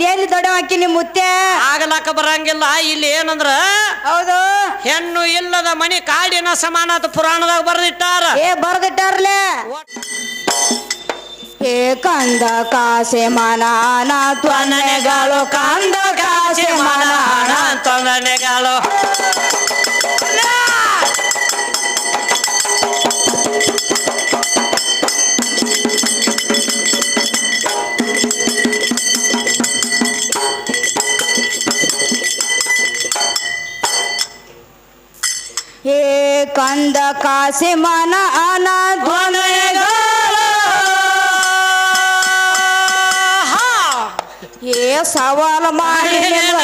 ಎಲ್ಲಿ ದೊಡ್ಡ ಹಾಕಿ ನಿಮ್ ಮುತ್ಯ ಆಗಲಾಕ ಬರಂಗಿಲ್ಲ. ಇಲ್ಲಿ ಏನಂದ್ರ ಹೌದು. ಹೆಣ್ಣು ಇಲ್ಲದ ಮನಿ ಕಾಡಿನ ಸಮಾನ ಅಂತ ಪುರಾಣದಾಗ ಬರ್ದಿಟ್ಟಾರ. ಏ ಬರ್ದಿಟ್ಟಾರ್ಲೆ? ಏ ಕಂದ ಕಾಸೆ ಮನಾನ ತ್ವನೆಗಳು ಕಂದ ಕಾಸೆ ಮನಾನ ತೊಂದನೆಗಳು. ಕಾಸೆ ಆನಾ ಏ ಸವಾಲ ಮಾಡಿ ನಿಮ್ಗ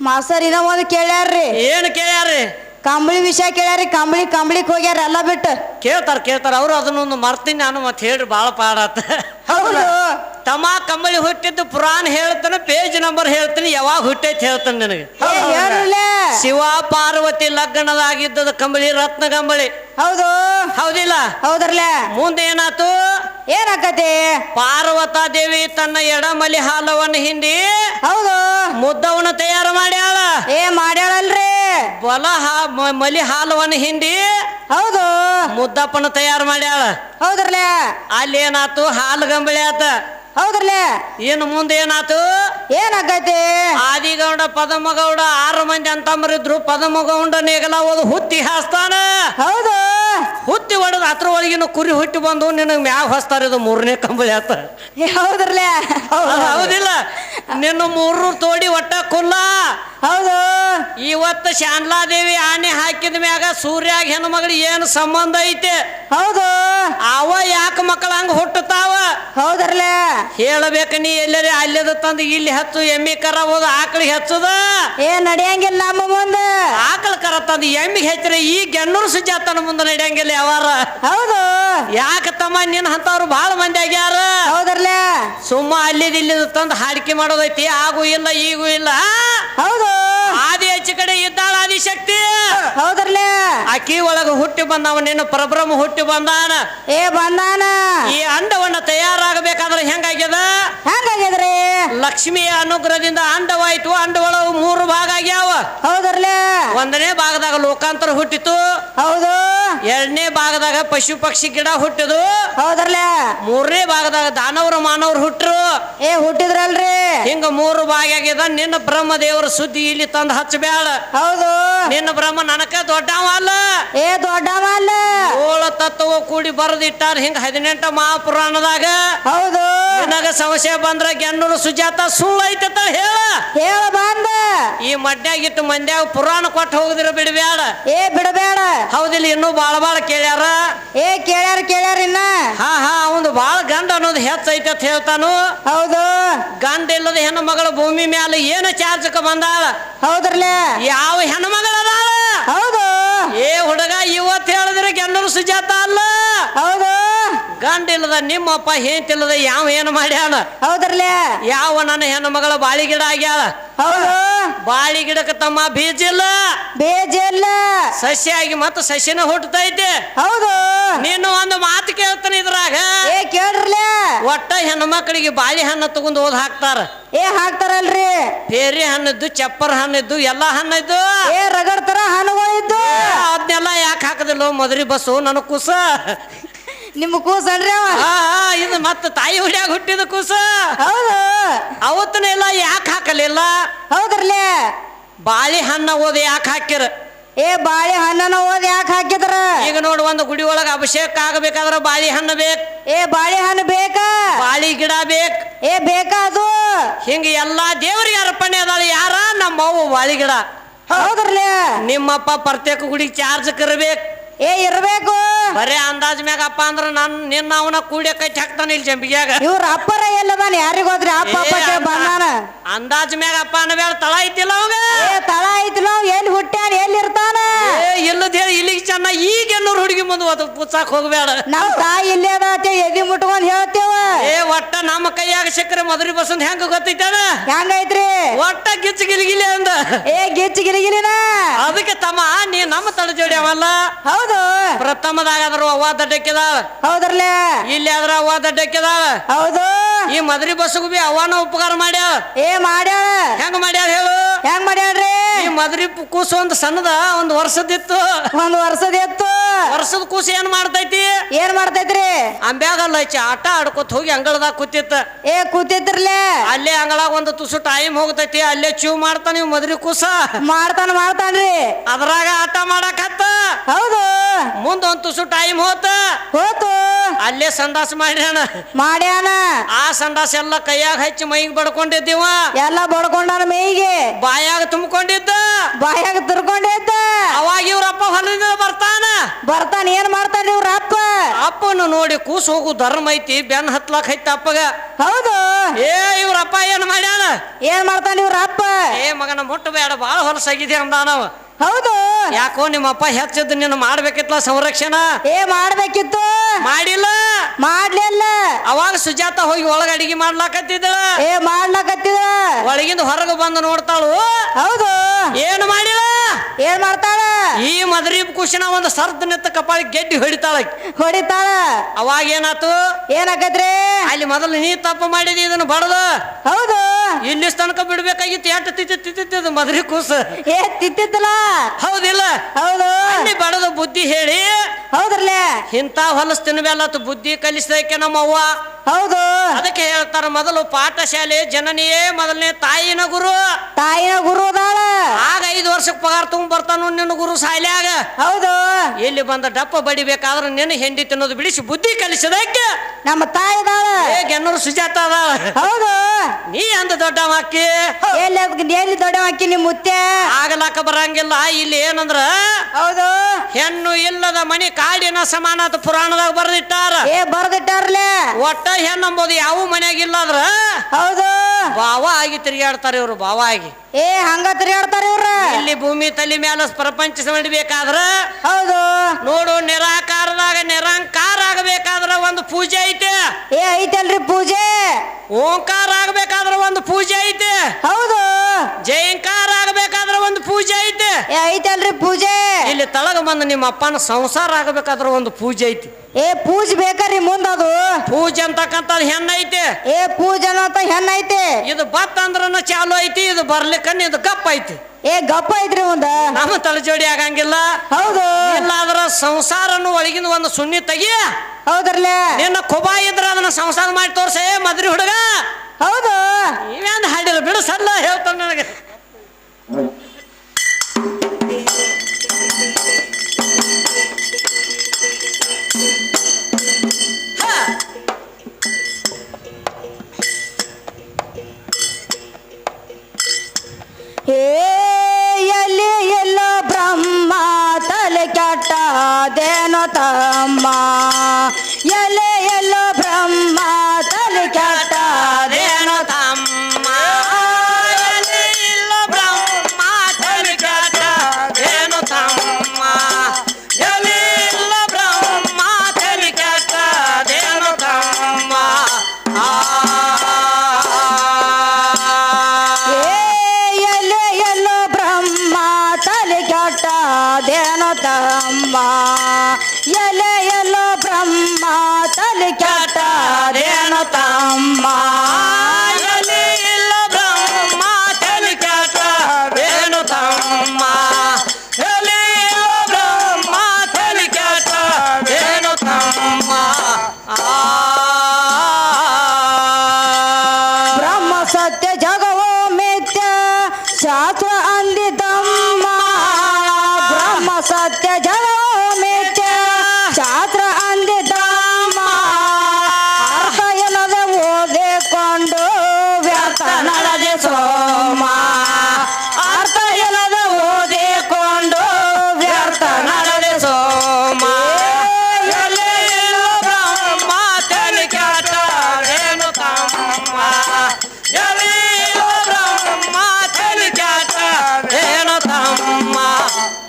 ಮಾಸ್ತರ್ ಇನ್ನ ಒಂದು ಕೇಳ್ಯಾರ್ರಿ. ಏನ್ ಕೇಳ್ಯಾರಿ ಕಂಬಳಿ ವಿಷಯ ಕೇಳ್ಯಾರಿ ಕಂಬಳಿ ಕಂಬಳಿಗ್ ಹೋಗ್ಯಾರ ಎಲ್ಲ ಬಿಟ್ಟು. ಕೇಳ್ತಾರ ಕೇಳ್ತಾರ. ಅವ್ರು ಅದನ್ನೊಂದು ಮರ್ತೀನಿ ನಾನು ಮತ್ತೆ ಹೇಳ್ರಿ ಭಾಳ ಪಾಡಾತ ಹೌದು. ತಮ್ಮ ಕಂಬಳಿ ಹುಟ್ಟಿದ್ದು ಪುರಾಣ ಹೇಳ್ತಾನೆ ಪೇಜ್ ನಂಬರ್ ಹೇಳ್ತೀನಿ ಯಾವಾಗ ಹುಟ್ಟೈತಿ ಹೇಳ್ತಾನೆ ನಿನಗೆ. ಏ, ಇಲ್ಲ ಶಿವ ಪಾರ್ವತಿ ಲಗ್ನದಾಗಿದ್ದದ ಕಂಬಳಿ ರತ್ನ ಕಂಬಳಿ. ಹೌದು. ಹೌದಿಲ್ಲ? ಹೌದರ್ಲೆ ಮುಂದೆ ಏನಾತು ಏನಾಕತಿ ಪಾರ್ವತಾ ದೇವಿ ತನ್ನ ಎಡಮಲಿ ಹಾಲವನ್ನು ಹಿಂಡಿ ಹೌದು. ಮುದ್ದವನ್ನು ತಯಾರು ಮಾಡ್ಯಾಳ. ಏ ಮಾಡ್ಯಾಳಲ್ರಿ. ಬಲ ಹಾ ಮ- ಮಲಿ ಹಾಲವನ್ನು ಹಿಂಡಿ ಹೌದು. ಮುದ್ದಪ್ಪನ ತಯಾರು ಮಾಡ್ಯಾಳ. ಹೌದ್ರಲ್ಲ ಅಲ್ಲಿ ಏನಾತು ಹಾಲು ಗಂಬಳಿ ಆತ. ಹೌದ್ರಲ್ಲೇ ಇನ್ನು ಮುಂದೆ ಏನಾತು? ಏನಾಗೈತಿ? ಆದಿಗೌಡ ಪದಮಗೌಡ ಆರು ಮಂದಿ ಅಂತಂಬರಿದ್ರು. ಪದಮಗೌಡ ನೇಗಲ ಓದು ಹುತ್ತಿ ಹಾಸ್ತಾನ. ಹೌದು. ಹುತ್ತಿ ಹೊಡೆದ ಹತ್ರ ಒಳಗಿನ ಕುರಿ ಹುಟ್ಟಿ ಬಂದು ನಿನಗೆ ಮ್ಯಾಗ ಹೊಸ್ತಾರ ಇದು ಮೂರನೇ ಕಂಬಳಿ ಆತ ಏ, ಹೌದ್ರಲ್ಲೇ ಹೌದಿಲ್ಲ. ನಿನ್ನ ಮೂರು ತೋಡಿ ಒಟ್ಟ ಕುಲ್ಲ. ಹೌದು. ಇವತ್ತು ಶಾನ್ಲಾದೇವಿ ಆನೆ ಹಾಕಿದ ಮ್ಯಾಗ ಸೂರ್ಯಾಗ ಹೆಣ್ಮಗಳು ಏನು ಸಂಬಂಧ ಐತೆ? ಹೌದು. ಅವ ಯಾಕೆ ಮಕ್ಕಳ ಹಂಗ ಹುಟ್ಟುತ್ತಾವ? ಹೌದರ್ಲೆ. ಹೇಳಬೇಕು ನೀ ಎಲ್ಲರಿ ಅಲ್ಲದ ತಂದು ಇಲ್ಲಿ ಹಚ್ಚು ಎಮ್ಮಿ ಕರ ಹೋದ ಆಕಳಿಗೆ ಹಚ್ಚುದ? ಏ ನಡೆಯಂಗಿಲ್ಲ ನಮ್ಮ ಮುಂದೆ. ಆಕಳ ಕರ ತಂದು ಎಮ್ಮಿಗೆ ಹೆಚ್ಚರೆ ಈ ಗೆನ್ನೂರು ಸುಜಾತನ ಮುಂದೆ ನಡೆಯಂಗಿಲ್ಲ ಯಾವಾರ? ಹೌದು. ಯಾಕ ತಮ್ಮ ನಿನ್ನ ಅಂತವ್ರು ಬಹಳ ಮಂದಿ ಆಗ್ಯಾರ? ಹೌದರ್ಲೆ. ಸುಮ್ಮ ಅಲ್ಲಿದ ಇಲ್ಲಿದ್ ತಂದು ಹಾಡಿಕೆ ಮಾಡೋದೈತಿ ಆಗು ಇಲ್ಲ ಈಗೂ ಇಲ್ಲ ಹೌದು. ஆதி ಹೆಚ್ಚು ಕಡೆ ಇದ್ದಾಳ ಆದಿಶಕ್ತಿ? ಹೌದ್ರಲ್ಲೇ ಅಕ್ಕಿ ಒಳಗ ಹುಟ್ಟಿ ಬಂದವ ನಿನ್ನ ಪರಬ್ರಹ್ಮ ಹುಟ್ಟಿ ಬಂದಾನ. ಏ ಬಂದಾನ? ಈ ಅಂಡವನ್ನ ತಯಾರಾಗಬೇಕಾದ್ರೆ ಹೆಂಗಾಗ್ಯದ? ಹೆಂಗಾಗ್ಯದ್ರಿ? ಲಕ್ಷ್ಮಿಯ ಅನುಗ್ರಹದಿಂದ ಅಂಡವಾಯ್ತು ಅಂಡ ಒಳಗ ಮೂರು ಭಾಗ ಆಗ್ಯಾವ. ಹೌದ್ರಲ್ಲೇ ಒಂದನೇ ಭಾಗದಾಗ ಲೋಕಾಂತರ ಹುಟ್ಟಿತು. ಹೌದು? ಎರಡನೇ ಭಾಗದಾಗ ಪಶು ಪಕ್ಷಿ ಗಿಡ ಹುಟ್ಟಿದು. ಹೌದ್ರಲ್ಲೇ ಮೂರನೇ ಭಾಗದಾಗ ದಾನವರು ಮಾನವರು ಹುಟ್ಟರು ಏ ಹುಟ್ಟಿದ್ರಲ್ರಿ? ಹಿಂಗ ಮೂರು ಭಾಗ ಆಗ್ಯದ. ನಿನ್ನ ಬ್ರಹ್ಮ ದೇವರ ಸುದ್ದಿ ಇಲ್ಲಿ ತಂದು ಹೌದು. ನಿನ್ನ ಬ್ರಹ್ಮ ನನಕ ದೊಡ್ಡವ ಅಲ್ಲ. ಏ ದೊಡ್ಡವ ಅಲ್ಲ. ಏಳು ತತ್ವ ಕೂಡಿ ಬರೆದಿಟ್ಟಾರ ಹಿಂಗ ಹದಿನೆಂಟ ಮಹಾಪುರಾಣದಾಗ. ಹೌದು. ನಿನಗ ಸಮಸ್ಯೆ ಬಂದ್ರ ಗೆನ್ನೂರು ಸುಜಾತ ಸುಳ್ಳು ಐತೆ ಅಂತ ಹೇಳ. ಹೇಳ ಬಂದ. ಈ ಮಡ್ಯಾಗಿಟ್ಟು ಮಂದ್ಯಾಗ ಪುರಾಣ ಕೊಟ್ಟು ಹೋಗುದಿರ ಬಿಡಬೇಡ ಏ ಬಿಡಬೇಡ ಹೌದಿಲ್ಲ ಇನ್ನೂ ಬಾಳ ಬಾಳ ಕೇಳ್ಯಾರ. ಏ ಕೇಳ್ಯಾರ ಕೇಳ್ಯಾರ ಇನ್ನ. ಅನ್ನೋದು ಹೆಚ್ಚೈತೆ ಅಂತ ಹೇಳ್ತಾನು? ಹೌದು. ಗಂಡ ಇಲ್ಲದ ಹೆಣ್ಣು ಮಗಳು ಭೂಮಿ ಮ್ಯಾಲ ಏನು ಚಾರ್ಜಕ ಬಂದಾಳ? ಹೌದ್ರಲ್ಲೇ ಯಾವ ಹೆಣ್ಣು ಮಗಳ ಅದಾಳ ಹೌದು. ಏ ಹುಡುಗ ಇವತ್ತು ಹೇಳಿದ್ರೆ ಗೆನ್ನೂರು ಸುಜಾತ ಅಲ್ಲ? ಹೌದು. ಗಂಡ ಇಲ್ಲದ ನಿಮ್ಮಪ್ಪ ಹೇಂತಿಲ್ಲದ ಯಾವ ಏನು ಮಾಡ್ಯಾನ ಹೌದ್ರಲ್ಲೇ? ಯಾವ ನನ್ನ ಹೆಣ್ಣು ಮಗಳ ಬಾಳಿ ಗಿಡ ಆಗ್ಯಾಳ ಹೌದು. ಬಾಳಿ ಗಿಡಕ್ಕೆ ತಮ್ಮ ಬೀಜ ಇಲ್ಲ. ಬೇಜಲ್ಲ ಸಸ್ಯ ಆಗಿ ಮತ್ತೆ ಸಸ್ಯನ ಹುಟ್ಟತೈತೆ. ಹೌದು. ನೀನು ಒಂದು ಮಾತು ಕೇಳ್ತಾನೆ ಇದ್ರಾಗ. ಏ ಒಟ್ಟ ಹೆಣ್ಣು ಮಕ್ಕಳಿಗೆ ಬಾಳಿ ಹಣ್ಣು ತಗೊಂಡು ಓದ್ ಹಾಕ್ತಾರ. ಏ ಹಾಕ್ತಾರಲ್ರಿ? ಪೇರಿ ಹಣ್ಣಿದ್ದು ಚಪ್ಪರ್ ಹಣ್ಣಿದ್ದು ಎಲ್ಲಾ ಹಣ್ಣಿದ್ದು. ಏ ರಗಡ್ ತರ ಹಣ್ಣುಗಳಿದ್ದು. ಅದನ್ನೆಲ್ಲ ಯಾಕೆ ಹಾಕದಿಲ್ಲ? ಮದ್ರಿ ಬಸ್ಸು ನನಗೆ ಕುಸ. ನಿಮ್ಮ ಕೂಸನ್ರಿ ಅವ? ಆ, ಆ, ಇದು ಮತ್ತೆ ತಾಯಿ ಹುಡ್ಯಾಗ ಹುಟ್ಟಿದ ಕೂಸ. ಹೌದು. ಅವತ್ತನೆಲ್ಲ ಯಾಕೆ ಹಾಕಲಿಲ್ಲ? ಹೌದ್ರಲ್ಲ ಬಾಳಿ ಹಣ್ಣ ಓದ್ ಯಾಕೆ ಹಾಕಿರ ಏ ಬಾಳೆ ಹಣ್ಣನ ಓದ್ ಯಾಕೆ ಹಾಕಿದ್ರ? ಈಗ ನೋಡು ಒಂದು ಗುಡಿ ಒಳಗ ಅಭಿಷೇಕ ಆಗಬೇಕಾದ್ರ ಬಾಳಿ ಹಣ್ಣು ಬೇಕು. ಏ ಬಾಳೆ ಹಣ್ಣು ಬೇಕಾ? ಬಾಳಿ ಗಿಡ ಬೇಕ. ಏ ಬೇಕಾ ಅದು? ಹಿಂಗ ಎಲ್ಲಾ ದೇವರಿಗೆ ಅರ್ಪಣೆ ಅದಾಳ ಯಾರ? ನಮ್ಮ ಅವ್ವ ಬಾಳಿ ಗಿಡ. ಹೌದ್ರಲ್ಲ ನಿಮ್ಮಪ್ಪ ಪ್ರತ್ಯೇಕ ಗುಡಿ ಚಾರ್ಜ್ ಕರ್ಬೇಕು. ಏ ಇರ್ಬೇಕು. ಬರೇ ಅಂದಾಜ್ ಮ್ಯಾಗ ಅಪ್ಪ ಅಂದ್ರ ನನ್ ನಿನ್ನ ಅವನ ಕೂಡಿಯ ಕೈ ಹಾಕ್ತಾನ ಇಲ್ಲಿ ಜಂಬಿಗ್ಯಾಗ. ಇವ್ರ ಅಪ್ಪರ ಎಲ್ಲದಾನ ಯಾರಿಗೋದ್ರಿ ಅಪ್ಪ ಅಪ್ಪ ಅಂದಾಜ್ ಮ್ಯಾಗ ಅಪ್ಪ ಅನ್ನಬೇಡ ತಳ ಐತಿಲ್ಲ ಅವ ಏ ತಳ ಐತಿಲ್ಲ ಏನ್ ಎಲ್ಲಿ ಹುಟ್ಟ್ಯಾನ ಎಲ್ಲಿರ್ತಾನ ಏ ಇಲ್ಲದ ಹೇಳಿ ಇಲ್ಲಿಗೆ ಚೆನ್ನ ಈಗ ಎಲ್ಲರ ಹುಡುಗಿ ಮುಂದೆ ಅದು ಪುಚ್ಚಕ್ ಹೋಗ್ಬೇಡ ನಮ್ಮ ತಾಯಿ ಇಲ್ಲೇ ಅದೇ ಎದಿ ಮುಟ್ಕೊಂಡ್ ಹೇಳ್ತೇವ. ಏ ಒಟ್ಟ ನಮ್ಮ ಕೈಯಾಗ ಸಿಕ್ಕ್ರೆ ಮದುರಿ ಬಸಂದ್ ಹೆಂಗ ಗೊತ್ತೈತಾನ? ಹೆಂಗೈತ್ರಿ ಒಟ್ಟ ಗಿಚ್ಚ ಗಿಲಿಗಿಲಿ ಅಂದ. ಏ ಗಿಚ್ಚ ಗಿಲಿಗಿಲಿನ? ಅದಕ್ಕೆ ತಮ್ಮ ನೀ ನಮ್ಮ ತಳ ಜೋಡಿ ಅವಲ್ಲ. ಹೌದು. ಪ್ರಥಮದಾಗ ಪ್ರಥಮದಾಗಾದ್ರು ಅವ್ವ ದಡ್ಡಕ್ಕಿದಾವ ಹೌದ್ರಲ್ಲೇ ಇಲ್ಲಿ ಆದ್ರ ಅವ್ವ ಹೌದು. ಈ ಮದ್ರಿ ಬಸ್ಗೂ ಬಿ ಅವನ ಉಪಕಾರ ಮಾಡ್ಯಾವ? ಏ ಮಾಡ್ಯಾಳ. ಹೆಂಗ್ ಮಾಡ್ಯಾರ ಹೇಳು? ಹೆಂಗ್ ಮಾಡ್ಯಾಳ್ರಿ? ಈ ಮದ್ರಿ ಕೂಸು ಒಂದ್ ಸಣ್ಣದ ಒಂದು ವರ್ಷದಿತ್ತು ಒಂದ್ ವರ್ಷದಿತ್ತು ವರ್ಷದ ಕೂಸು ಏನ್ ಮಾಡ್ತೈತಿ? ಏನ್ ಮಾಡ್ತೈತ್ರಿ? ಅಂಬ್ಯಾಗಲ್ಲ ಆಟ ಆಡ್ಕೊತ ಹೋಗಿ ಅಂಗಳದಾಗ ಕೂತಿತ್ತ. ಏ ಕೂತಿದ್ರಲ್ಲೇ ಅಲ್ಲೇ ಅಂಗಳಾಗ ಒಂದು ತುಸು ಟೈಮ್ ಹೋಗ್ತೈತಿ ಅಲ್ಲೇ ಚೂ ಮಾಡ್ತಾನ ನೀವು ಮದ್ರಿ ಕೂಸ. ಮಾಡ್ತಾನ ಮಾಡ್ತಾನ್ರಿ. ಅದ್ರಾಗ ಆಟ ಮಾಡಕತ್ತ. ಹೌದು. ಮುಂದ ತುಸು ಟೈಮ್ ಹೋತ. ಹೋತು. ಅಲ್ಲೇ ಸಂದಾಸ ಮಾಡ್ಯಾನ. ಮಾಡ್ಯಾನ. ಆ ಸಂದಾಸ ಎಲ್ಲ ಕೈಯಾಗ ಹಚ್ಚಿ ಮೈಗೆ ಬಡ್ಕೊಂಡಿದ್ದೀವ. ಎಲ್ಲ ಬಡ್ಕೊಂಡಾನ ಮೈಗೆ ಬಾಯಾಗ ತುಂಬಿಕೊಂಡಿದ್ದ. ಬಾಯಾಗ ತುರ್ಕೊಂಡಿದ್ದ. ಅವಾಗ ಇವ್ರಪ್ಪ ಹೊಲದಿಂದ ಬರ್ತಾನ ಏನ್ ಮಾಡ್ತಾರ ಇವ್ರ ಅಪ್ಪ? ಅಪ್ಪನ ನೋಡಿ ಕೂಸ್ ಹೋಗು ಧರ್ಮ ಐತಿ ಬೆನ್ ಹತ್ಲಾಕ್ ಐತ ಅಪ್ಪಗ. ಹೌದು. ಏ ಇವ್ರಪ್ಪ ಏನ್ ಮಾಡ್ಯಾನ? ಏನ್ ಮಾಡ್ತಾನ ಇವ್ರ ಅಪ್ಪ? ಏ ಮಗನ ಮುಟ್ಟಬೇಡ ಬಾಳ ಹೊಲಸಾಗಿದೆ ಅಂದಾನವ ಹೌದು. ಯಾಕೋ ನಿಮ್ಮಪ್ಪ ಹೆಚ್ಚದ್ದು ನಿನ್ನ ಮಾಡ್ಬೇಕಿತ್ಲ ಸಂರಕ್ಷಣ? ಏ ಮಾಡ್ಬೇಕಿತ್ತು. ಮಾಡಿಲ್ಲ? ಮಾಡ್ಲಿಲ್ಲ. ಅವಾಗ ಸುಜಾತ ಹೋಗಿ ಒಳಗ ಅಡಿಗೆ ಮಾಡ್ಲಾಕತ್ತಿದ್ದಳ. ಏ ಮಾಡ್ಲಾಕತ್ತಿದ ಒಳಗಿಂದ ಹೊರಗೆ ಬಂದು ನೋಡ್ತಾಳು. ಹೌದು. ಏನು ಮಾಡಿಲ್ಲ? ಏನ್ ಮಾಡ್ತಾಳ? ಈ ಮದ್ರೀಬ್ ಕುಶನ ಒಂದು ಸರ್ದ ನಿತ್ತ ಕಪಾಳಿ ಗೆಡ್ಡಿ ಹೊಡಿತಾಳ ಹೊಡಿತಾಳ? ಅವಾಗ ಏನಾತು? ಏನಾಗತ್ರಿ? ಅಲ್ಲಿ ಮೊದಲು ನೀ ತಪ್ಪು ಮಾಡಿದಿ ಇದನ್ನ ಬಡದು. ಹೌದು. ಇಲ್ಲಿ ತನಕ ಬಿಡ್ಬೇಕಾಗಿತ್ತು ಎಷ್ಟು ತಿತ್ತಿ ತಿತ್ತಿದ್ದು ಮದ್ರಿ ಕೂಸ. ಏ ತಿತ್ತಿತ್ತಲ್ಲ ಹೌದಿಲ್ಲ? ಹೌದು. ಅಲ್ಲಿ ಬಡದು ಬುದ್ಧಿ ಹೇಳಿ ಹೌದ್ರಲ್ಲೇ ಇಂಥ ಹೊಲಸ್ ತಿನ್ಬೇಲತ್ತು ಬುದ್ಧಿ ಕಲಿಸ್ದಕ್ಕೆ ನಮ್ಮವ್ವ. ಹೌದು. ಅದಕ್ಕೆ ಹೇಳ್ತಾರ ಮೊದಲು ಪಾಠಶಾಲೆ ಜನನಿಯೇ ಮೊದಲನೇ ತಾಯಿನ ಗುರು. ತಾಯಿನ ಗುರು ಅದಾಳ. ಆಗ ಐದು ವರ್ಷಕ್ಕೆ ಪಗಾರ ತಗೊಂಡ್ ಬರ್ತಾನು ನಿನ್ನ ಗುರು ಸಾಲ್ಯಾಗ ಹೌದು. ಇಲ್ಲಿ ಬಂದ ಡಪ್ಪ ಬಡಿಬೇಕಾದ್ರೆ ನಿನ್ನ ಹೆಂಡಿ ತಿನ್ನೋದು ಬಿಡಿಸಿ ಬುದ್ಧಿ ಕಲಿಸದಕ್ಕೆ. ನಮ್ಮ ತಾಯಿ ಅದಾಳ. ಏ ಗೆನ್ನೂರು ಸುಜಾತ ಅದಾಳ. ಹೌದು. ನೀ ಅಂದ ದೊಡ್ಡ ಅಕ್ಕಿ ಎಲ್ಲಿ ಎಲ್ಲಿ ದೊಡ್ಡ ಅಕ್ಕಿ ನಿಮ್ ಮುತ್ತೆ? ಆಗಲಾಕ ಬರಂಗಿಲ್ಲ. ಇಲ್ಲಿ ಏನಂದ್ರ? ಹೌದು. ಹೆಣ್ಣು ಇಲ್ಲದ ಮನಿ ಕಾಡಿನ ಸಮಾನ ಅಂತ ಪುರಾಣದಾಗ ಬರ್ದಿಟ್ಟಾರ. ಏ ಬರ್ದಿಟ್ಟಾರ್ಲೆ? ಒಟ್ಟ ಹೆಣ್ಣಂಬೋದು ಯಾವ ಮನೆಯಾಗಿಲ್ಲ ಅಂದ್ರ ಹೌದು. ಬಾವ ಆಗಿ ತಿರುಗಾಡ್ತಾರ ಇವ್ರು ಬಾವ ಆಗಿ. ಏ ಹಂಗ ತಿರ್ಗಾಡ್ತಾರ ಇವ್ರ? ಇಲ್ಲಿ ಭೂಮಿ ತಲೆ ಮೇಲೆ ಪ್ರಪಂಚ ಮಾಡಬೇಕಾದ್ರ ಹೌದು. ನೋಡು ನಿರಾಕಾರದಾಗ ನಿರಂಕಾರ ಆಗಬೇಕಾದ್ರ ಒಂದು ಪೂಜೆ ಐತೆ. ಏ ಐತಲ್ರಿ ಪೂಜೆ? ಓಂಕಾರ ಆಗಬೇಕಾದ್ರ ಒಂದು ಪೂಜೆ ಐತೆ. ಹೌದು. ಜಯಂಕಾರ ಆಗಬೇಕಾದ್ರ ಒಂದು ಪೂಜೆ ಐತೆ ಏ ಐತಲ್ರಿ ಪೂಜೆ ಇಲ್ಲಿ ತಳಗ ಬಂದು ನಿಮ್ಮ ಅಪ್ಪನ ಸಂಸಾರ ಆಗಬೇಕಾದ್ರ ಒಂದು ಪೂಜೆ ಐತಿ. ಏ ಪೂಜೆ ಬೇಕರಿ ಮುಂದದು. ಪೂಜೆ ಅಂತಕ್ಕಂಥದ್ದು ಹೆಣ್ಣೈತೆ ಏ ಪೂಜೆ ಅಂತ ಹೆಣ್ಣೈತೆ ಐತಿ. ಇದು ಬತ್ ಅಂದ್ರನ ಚಾಲು ಐತಿ ಇದು ಬರ್ಲಿಕ್ಕನ್ನ ಇದು ಗಪ್ಪ ಐತಿ. ಏ ಗಪ್ಪ ಐತ್ರಿ ಮುಂದ. ನಮ್ಮ ತಲೆಜೋಡಿ ಆಗಂಗಿಲ್ಲ. ಹೌದು. ಇಲ್ಲ ಅದರ ಸಂಸಾರನು ಒಳಗಿಂದ ಒಂದು ಸುನ್ನಿ ತೆಗಿ. ಹೌದ್ರಲ್ಲೇ ನಿನ್ನ ಕೊಬ ಇದ್ರ ಅದನ್ನ ಸಂಸಾರ ಮಾಡಿ ತೋರ್ಸೆ ಮದ್ರಿ ಹುಡುಗ. ಹೌದು. ಇವೇನ್ ಹಾಡಿಲ್ಲ ಬಿಡು ಸಲ್ಲ ಹೇಳ್ತಾನೆ ನನಗೆ. ತಮ್ಮ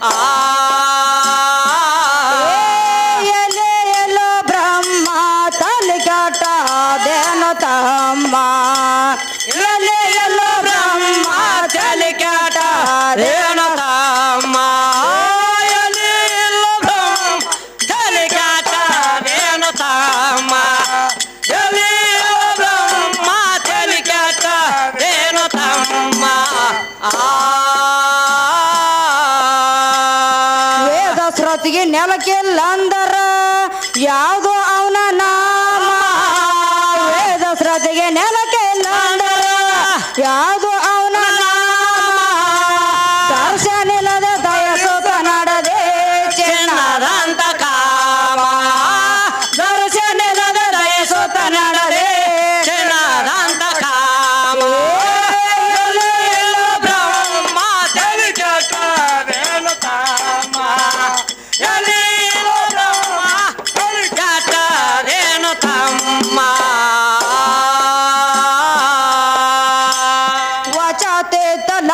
ಆ ನೆಲಕ್ಕಿಲ್ಲ ಅಂದರ ಯಾವುದು ಅವನ ನಾಮ? ವೇದ ಶ್ರದ್ಧೆಗೆ ನೆಲಕ್ಕಿಲ್ಲ ಅಂದರ ಯಾವುದು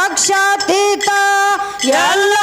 ಸಾಕ್ಷಾತೀತ ಎಲ್ಲ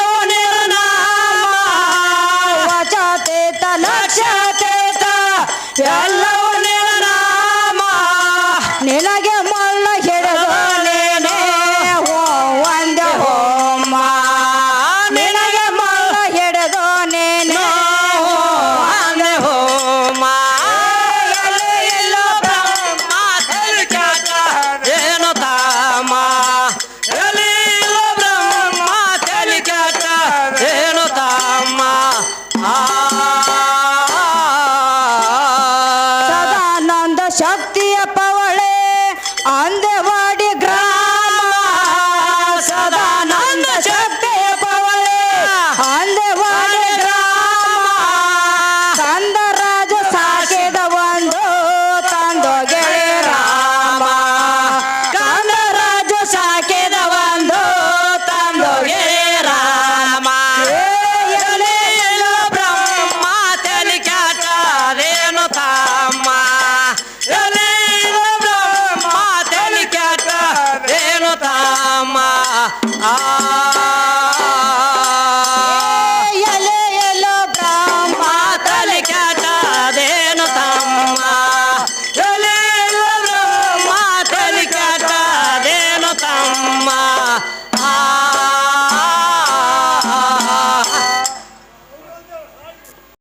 Ah.